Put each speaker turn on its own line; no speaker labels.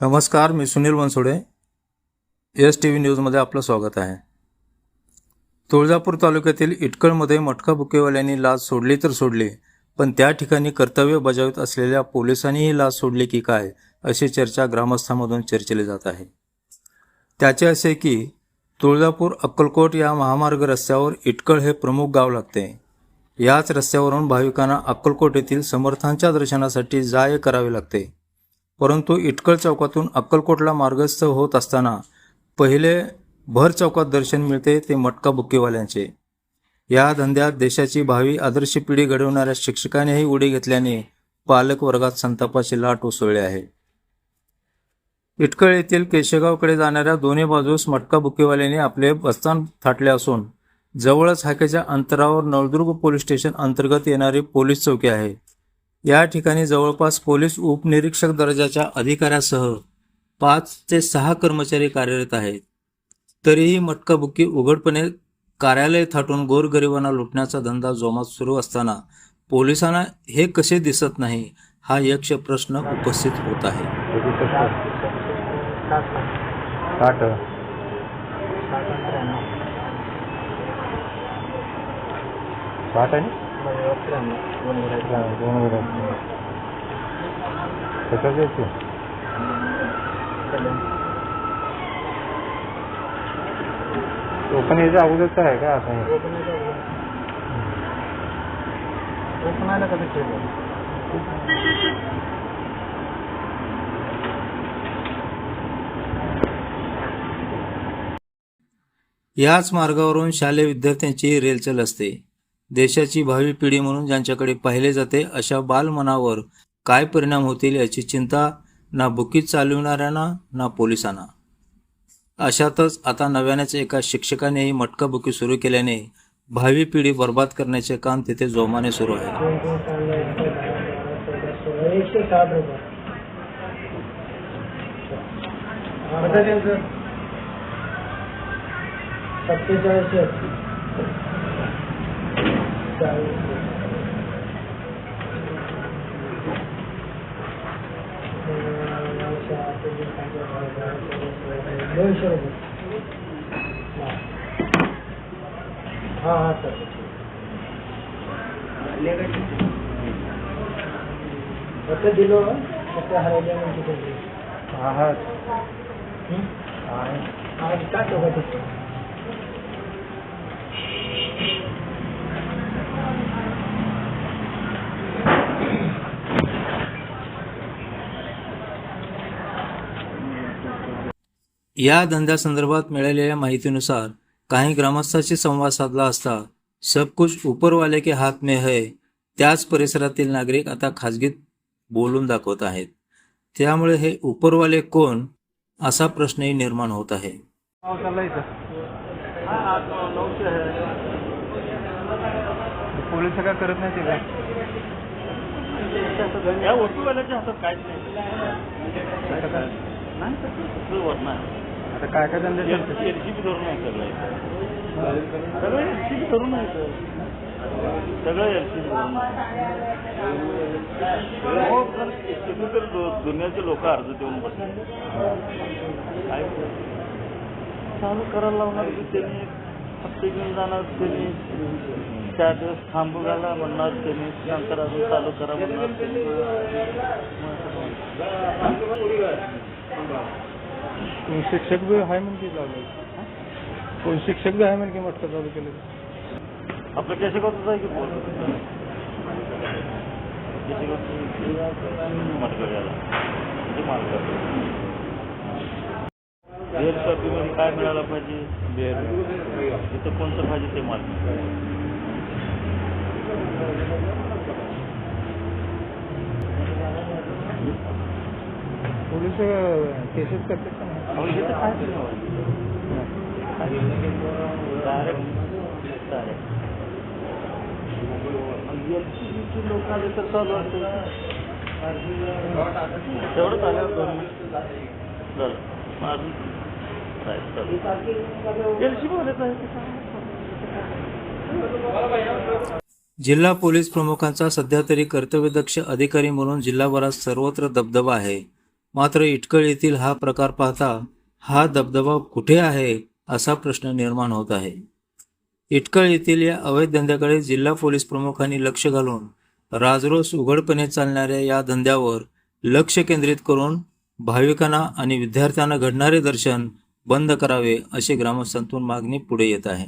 नमस्कार मी Sunil Bansode. S T V न्यूजमध्ये आपलं स्वागत आहे. तुळजापूर तालुक्यातील इटकळमध्ये मटका बुकेवाल्यांनी लाच सोडली तर सोडली पण त्या ठिकाणी कर्तव्य बजावत असलेल्या पोलिसांनीही लाच सोडली की काय अशी चर्चा ग्रामस्थांमधून चर्चेली जात आहे. त्याचे असे की तुळजापूर अक्कलकोट या महामार्ग रस्त्यावर इटकळ हे प्रमुख गाव लागते. याच रस्त्यावरून भाविकांना अक्कलकोट येथील समर्थांच्या दर्शनासाठी जाय करावे लागते. परंतु इटकळ चौकातून अक्कलकोटला मार्गस्थ होत असताना पहिले भर चौकात दर्शन मिळते ते मटका बुक्केवाल्यांचे. या धंद्यात देशाची भावी आदर्श पिढी घडवणाऱ्या शिक्षकांनीही उडी घेतल्याने पालक वर्गात संतापाची लाट उसळली आहे. इटकळ येथील केशेगावकडे जाणाऱ्या दोन्ही बाजूस मटका बुकेवाल्यांनी आपले बस्तान थाटले असून जवळच हाकेच्या अंतरावर नळदुर्ग पोलीस स्टेशन अंतर्गत येणारी पोलीस चौकी आहे. या ठिकाणी जवळपास पोलीस उपनिरीक्षक दर्जाच्या अधिकाऱ्यासह पाच ते सहा कर्मचारी कार्यरत आहेत. तरीही मटकाबुक्की उघडपणे कार्यालय थाटून गोरगरिबांना लुटण्याचा धंदा जोमात सुरू असताना पोलिसांना हे कसे दिसत नाही हा यक्ष प्रश्न उपस्थित होत आहे.
साठ साठ आहे ना दोन वर ओपन याच्या अगोदरचं आहे का असं हे?
याच मार्गावरून शालेय विद्यार्थ्यांची रेलचल असते देशाची भावी पिढी म्हणून ज्यांच्याकडे पाहिले जाते अशा बालमनावर काय परिणाम होतील याची चिंता ना बुकीत चालविणाऱ्यांना ना पोलिसांना. अशातच आता नव्यानेच एका शिक्षकानेही मटका बुकी सुरू केल्याने भावी पिढी बर्बाद करण्याचे काम तिथे जोमाने सुरू आहे.
হ্যাঁ আচ্ছা কত দিল কত হারাইলে
কিছু হ্যাঁ
হ্যাঁ আর কাজ
या धंद्यासंदर्भात मिळालेल्या माहितीनुसार काही ग्रामस्थांशी संवाद साधला असता सब कुछ ऊपर वाले के हात में है त्याच परिसरातील नागरिक आता खाजगीत बोलून दाखवत आहेत. त्यामुळे हे उपरवाले कोण असा प्रश्नही निर्माण होत आहे.
पोलीस काय करत नाही ते काय?
या वस्तूवाल्याच्या हातात काहीच नाही? नाही
आता काय काय धंदे?
एलसीबी धरून सगळं एलसीबी धरून आहे इथं. सगळं एलसीबी धरून आहे. हो, पण तर दुनियाचे लोक अर्ज देऊन बसले काय ते? चालू करायला लावणार की त्यांनी हप्ते घेऊन जाणार त्यांनी चार दिवस थांबू घाला म्हणणार त्यांनी नंतर अजून चालू करा म्हणणार
कोण शिक्षक बी आहे म्हणते लावलं कोण शिक्षक बी आहे म्हणते मटका चालू केलं.
आपलं केशगावच आहे की बोल मटकऱ्याला म्हणजे मालक बेरमध्ये काय मिळालं पाहिजे?
बेर
तिथं कोणतं पाहिजे ते माल
पोलीस केसेस करतात का नाही?
अहो, हे तर काय डायरेक्ट डायरेक्ट एलसीबीचे लोक आले तर चालू असते तेवढंच आल्यावर दोन मिनिट झालं. अजून एलसीबी वालेच आहे ते काय?
जिल्हा पोलीस प्रमुखांचा सध्या तरी कर्तव्यदक्ष अधिकारी म्हणून जिल्हाभरात सर्वत्र दबदबा आहे. मात्र इटकळ येथील हा प्रकार पाहता हा दबदबा कुठे आहे असा प्रश्न निर्माण होत आहे. इटकळ येथील या अवैध धंद्याकडे जिल्हा पोलीस प्रमुखांनी लक्ष घालून राजरोस उघडपणे चालणाऱ्या या धंद्यावर लक्ष केंद्रित करून भाविकांना आणि विद्यार्थ्यांना घडणारे दर्शन बंद करावे अशी ग्रामस्थांतून मागणी पुढे येत आहे.